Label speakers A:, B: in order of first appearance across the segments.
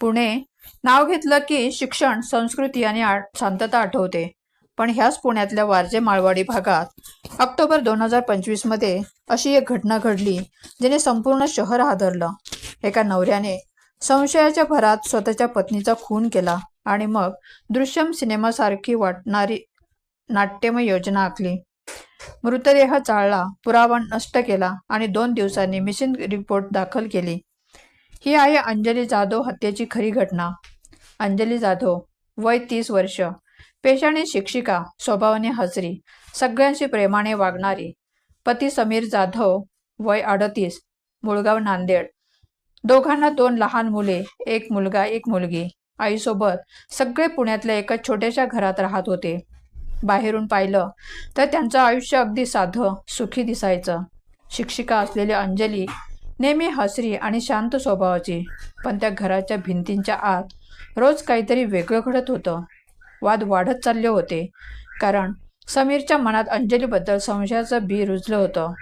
A: पुणे नाव घेतलं की शिक्षण संस्कृती आणि आ- शांतता आठवते. पण ह्याच पुण्यातल्या वारजे माळवाडी भागात ऑक्टोबर दोन हजार पंचवीसमध्ये अशी एक घटना घडली जिने संपूर्ण शहर हादरलं. एका नवऱ्याने संशयाच्या भरात स्वतःच्या पत्नीचा खून केला आणि मग दृश्यम सिनेमासारखी वाटणारी नाट्यमय योजना आखली. मृतदेह चाळला पुरावा नष्ट केला आणि दोन दिवसांनी मिसिंग रिपोर्ट दाखल केली. ही आहे अंजली जाधव हत्येची खरी घटना. अंजली जाधव वय तीस वर्ष. पेशाने शिक्षिका स्वभावाने हजरी सगळ्यांशी प्रेमाने वागणारी. पती समीर जाधव वय अडतीस मुळगाव नांदेड. दोघांना दोन लहान मुले एक मुलगा एक मुलगी. आईसोबत सगळे पुण्यातल्या एका छोट्याशा घरात राहत होते. बाहेरून पाहिलं तर त्यांचं आयुष्य अगदी साधं सुखी दिसायचं. शिक्षिका असलेली अंजली नेहमी हसरी आणि शांत स्वभावाची. पण त्या घराच्या भिंतींच्या आत रोज काहीतरी वेगळं घडत होतं. वाद वाढत चालले होते. कारण समीरच्या मनात अंजलीबद्दल संशयाचं बी रुजलं होतं.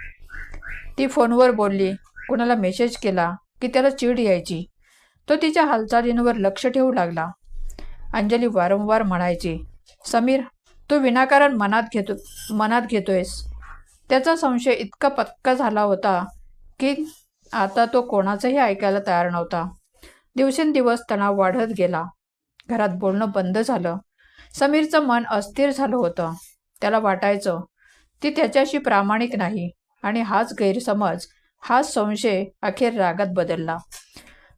A: ती फोनवर बोलली कुणाला मेसेज केला की त्याला चीड यायची? तो तिच्या हालचालींवर लक्ष ठेवू लागला. अंजली वारंवार म्हणायची समीर तू विनाकारण मनात घेतो मनात घेतोयस. त्याचा संशय इतका पक्का झाला होता की आता तो कोणाचंही ऐकायला तयार नव्हता. दिवसेंदिवस तणाव वाढत गेला. घरात बोलणं बंद झालं. समीरचं मन अस्थिर झालं होतं. त्याला वाटायचं ती त्याच्याशी प्रामाणिक नाही आणि हाच गैरसमज हाच संशय अखेर रागात बदलला.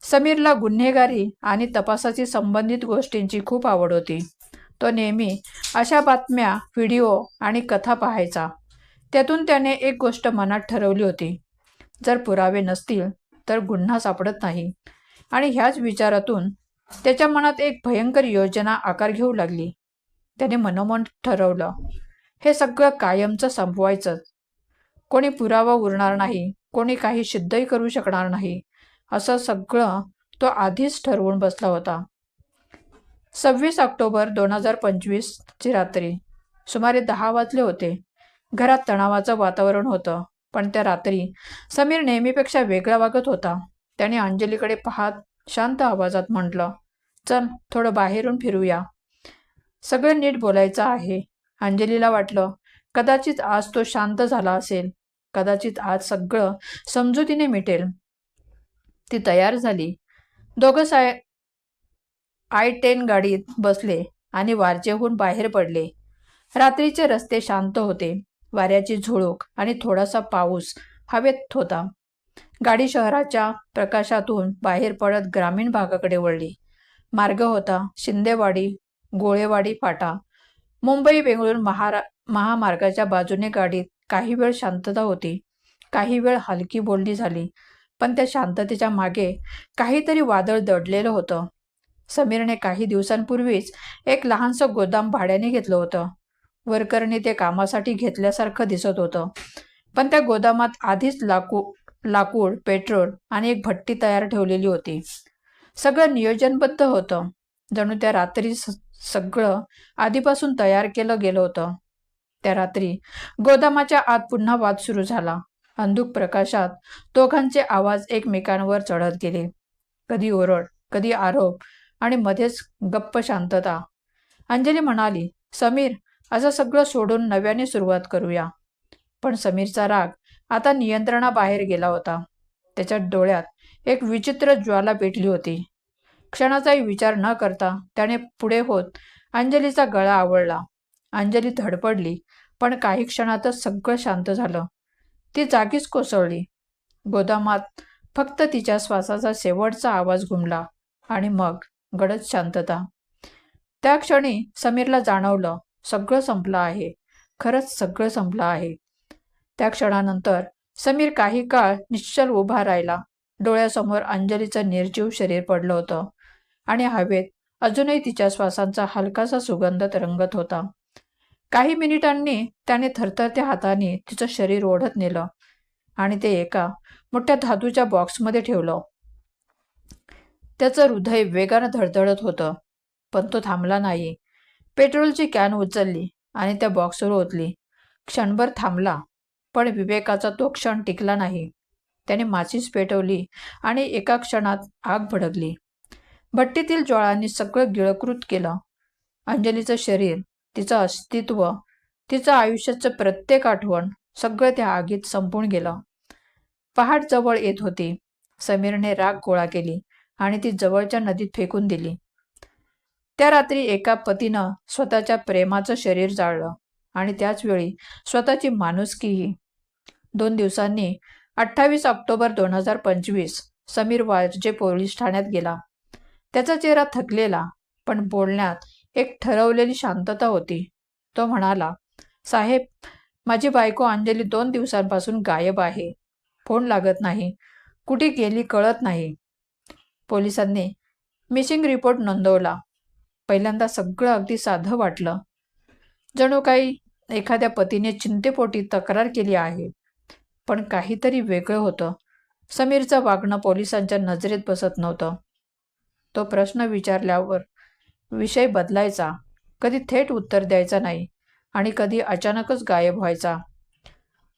A: समीरला गुन्हेगारी आणि तपासाची संबंधित गोष्टींची खूप आवड होती. तो नेहमी अशा बातम्या व्हिडिओ आणि कथा पाहायचा. त्यातून त्याने एक गोष्ट मनात ठरवली होती. जर पुरावे नसतील तर गुन्हा सापडत नाही. आणि ह्याच विचारातून त्याच्या मनात एक भयंकर योजना आकार घेऊ लागली. त्याने मनोमन ठरवलं. हे सगळं कायमचं संपवायचं. कोणी पुरावा उरणार नाही कोणी काही सिद्धही करू शकणार नाही असं सगळं तो आधीच ठरवून बसला होता. सव्वीस ऑक्टोबर दोन हजार पंचवीसची रात्री सुमारे दहा वाजले होते. घरात तणावाचं वातावरण होतं. पण त्या रात्री समीर नेहमीपेक्षा वेगळा वागत होता. त्याने अंजलीकडे पाहत शांत आवाजात म्हटलं चल थोडं बाहेरून फिरूया. सगळं नीट बोलायचं आहे. अंजलीला वाटलं कदाचित आज तो शांत झाला असेल. कदाचित आज सगळं समजुतीने मिटेल. ती तयार झाली. दोघं साय आय टेन गाडीत बसले आणि वारजेहून बाहेर पडले. रात्रीचे रस्ते शांत होते. वाऱ्याची झुळूक आणि थोडासा पाऊस हवेत होता. गाडी शहराच्या प्रकाशातून बाहेर पडत ग्रामीण भागाकडे वळली. मार्ग होता शिंदेवाडी गोळेवाडी फाटा. मुंबई बेंगळूर महारा महामार्गाच्या बाजूने गाडीत काही वेळ शांतता होती. काही वेळ हलकी बोलणी झाली पण त्या शांततेच्या मागे काहीतरी वादळ दडलेलं होतं. समीरने काही दिवसांपूर्वीच एक लहानसं गोदाम भाड्याने घेतलं होतं. वर्करने ते कामासाठी घेतल्यासारखं दिसत होतं. पण त्या गोदामात आधीच लाकू लाकूड पेट्रोल आणि एक भट्टी तयार ठेवलेली होती. सगळं नियोजनबद्ध होतं. जणू त्या रात्री सगळं आधीपासून तयार केलं गेलं होतं. त्या रात्री गोदामाच्या आत पुन्हा वाद सुरू झाला. अंधुक प्रकाशात दोघांचे आवाज एकमेकांवर चढत गेले. कधी ओरड कधी आरोप आणि मध्येच गप्प शांतता. अंजली म्हणाली समीर असं सगळं सोडून नव्याने सुरुवात करूया. पण समीरचा राग आता नियंत्रणाबाहेर गेला होता. त्याच्या डोळ्यात एक विचित्र ज्वाला पेटली होती. क्षणाचाही विचार न करता त्याने पुढे होत अंजलीचा गळा आवळला. अंजली धडपडली पण काही क्षणातच सगळं शांत झालं. ती जागीच कोसळली. गोदामात फक्त तिच्या श्वासाचा शेवटचा आवाज घुमला आणि मग गडद शांतता. त्या क्षणी समीरला जाणवलं सगळं संपलं आहे. खरंच सगळं संपलं आहे. त्या क्षणानंतर समीर काही काळ निश्चल उभा राहिला. डोळ्यासमोर अंजलीचं निर्जीव शरीर पडलं होतं आणि हवेत अजूनही तिच्या श्वासांचा हलकासा सुगंध तरंगत होता. काही मिनिटांनी त्याने थरथरत्या हाताने तिचं शरीर ओढत नेलं आणि ते एका मोठ्या धातूच्या बॉक्समध्ये ठेवलं. त्याचं हृदय वेगानं धडधडत होतं पण तो थांबला नाही. पेट्रोलची कॅन उचलली आणि त्या बॉक्सवर ओतली. क्षणभर थांबला पण विवेकाचा तो क्षण टिकला नाही. त्याने माचीस पेटवली आणि एका क्षणात आग भडकली. भट्टीतील ज्वाळांनी सगळं गिळकृत केलं. अंजलीचं शरीर तिचं अस्तित्व तिचं आयुष्याचं प्रत्येक आठवण सगळं त्या आगीत संपून गेलं. पहाट जवळ येत होती. समीरने राग गोळा केली आणि ती जवळच्या नदीत फेकून दिली. त्या रात्री एका पतीनं स्वतःच्या प्रेमाचं शरीर जाळलं आणि त्याचवेळी स्वतःची माणुसकीही. दोन दिवसांनी अठ्ठावीस ऑक्टोबर दोन हजार पंचवीस समीर वारजे पोलीस ठाण्यात गेला. त्याचा चेहरा थकलेला पण बोलण्यात एक ठरवलेली शांतता होती. तो म्हणाला साहेब माझी बायको अंजली दोन दिवसांपासून गायब आहे. फोन लागत नाही. कुठे गेली कळत नाही. पोलिसांनी मिसिंग रिपोर्ट नोंदवला. पहिल्यांदा सगळं अगदी साधं वाटलं. जणू काही एखाद्या पतीने चिंतेपोटी तक्रार केली आहे पण काहीतरी वेगळं होतं. समीरचं वागणं पोलिसांच्या नजरेत बसत नव्हतं. तो प्रश्न विचारल्यावर विषय बदलायचा. कधी थेट उत्तर द्यायचा नाही आणि कधी अचानकच गायब व्हायचा.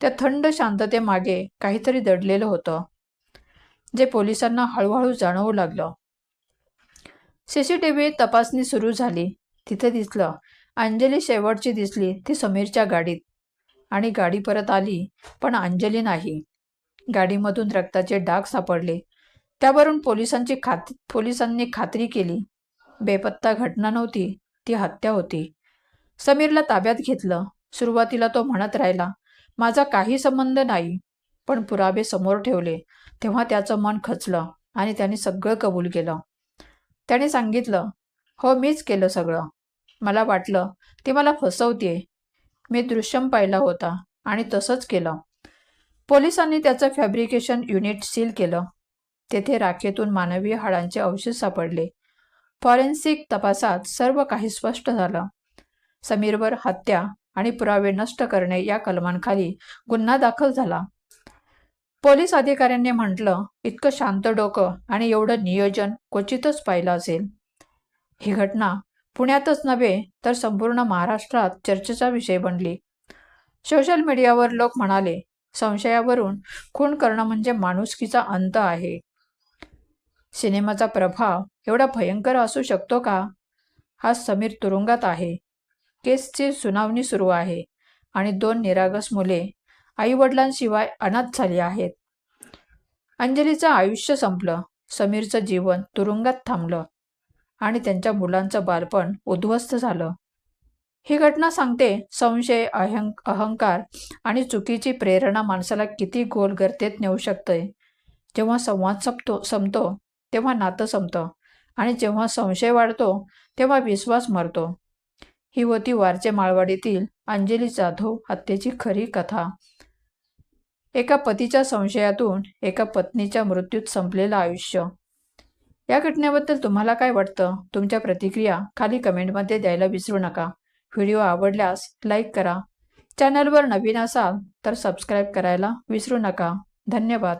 A: त्या थंड शांततेमागे काहीतरी दडलेलं होतं जे पोलिसांना हळूहळू जाणवू लागलं. सीसीटीव्ही तपासणी सुरू झाली. तिथे दिसलं. अंजली शेवटची दिसली. ती समीरच्या गाडीत. आणि गाडी परत आली पण अंजली नाही. गाडीमधून रक्ताचे डाग सापडले. त्यावरून पोलिसांची खात पोलिसांनी खात्री केली. बेपत्ता घटना नव्हती. ती हत्या होती. समीरला ताब्यात घेतलं. सुरुवातीला तो म्हणत राहिला माझा काही संबंध नाही. पण पुरावे समोर ठेवले. तेव्हा त्याचं मन खचलं आणि त्याने सगळं कबूल केलं. त्याने सांगितलं हो मीच केलं सगळं. मला वाटलं ती मला फसवते मी दृश्यम पाहिला होता आणि तसंच केलं. पोलिसांनी त्याचं फॅब्रिकेशन युनिट सील केलं. तेथे राखेतून मानवी हाडांचे अवशेष सापडले. फॉरेन्सिक तपासात सर्व काही स्पष्ट झालं. समीरवर हत्या आणि पुरावे नष्ट करणे या कलमांखाली गुन्हा दाखल झाला. पोलीस अधिकाऱ्यांनी म्हटलं इतकं शांत डोकं आणि एवढं नियोजन क्वचितच पाहिलं असेल. ही घटना पुण्यातच नव्हे तर संपूर्ण महाराष्ट्रात चर्चेचा विषय बनली. सोशल मीडियावर लोक म्हणाले संशयावरून खून करणं म्हणजे माणुसकीचा अंत आहे. सिनेमाचा प्रभाव एवढा भयंकर असू शकतो का? हा समीर तुरुंगात आहे. केसची सुनावणी सुरू आहे आणि दोन निरागस मुले आईवडिलांशिवाय अनाथ झाली आहेत. अंजलीचं आयुष्य संपलं. समीरचं जीवन तुरुंगात थांबलं आणि त्यांच्या मुलांचं बालपण उद्ध्वस्त झालं. ही घटना सांगते संशय अहं अहंकार आणि चुकीची प्रेरणा माणसाला किती गोल गर्तेत नेऊ शकते जेव्हा संवाद संपतो संपतो तेव्हा नातं संपतं आणि जेव्हा संशय वाढतो तेव्हा विश्वास मरतो. ही होती वारचे माळवाडीतील अंजली जाधव हत्येची खरी कथा. एका पतीच्या संशयातून एका पत्नीच्या मृत्यूत संपलेलं आयुष्य. या घटनेबद्दल तुम्हाला काय वाटतं? तुमच्या प्रतिक्रिया खाली कमेंटमध्ये द्यायला विसरू नका. व्हिडिओ आवडल्यास लाईक करा. चॅनलवर नवीन असाल तर सबस्क्राईब करायला विसरू नका. धन्यवाद.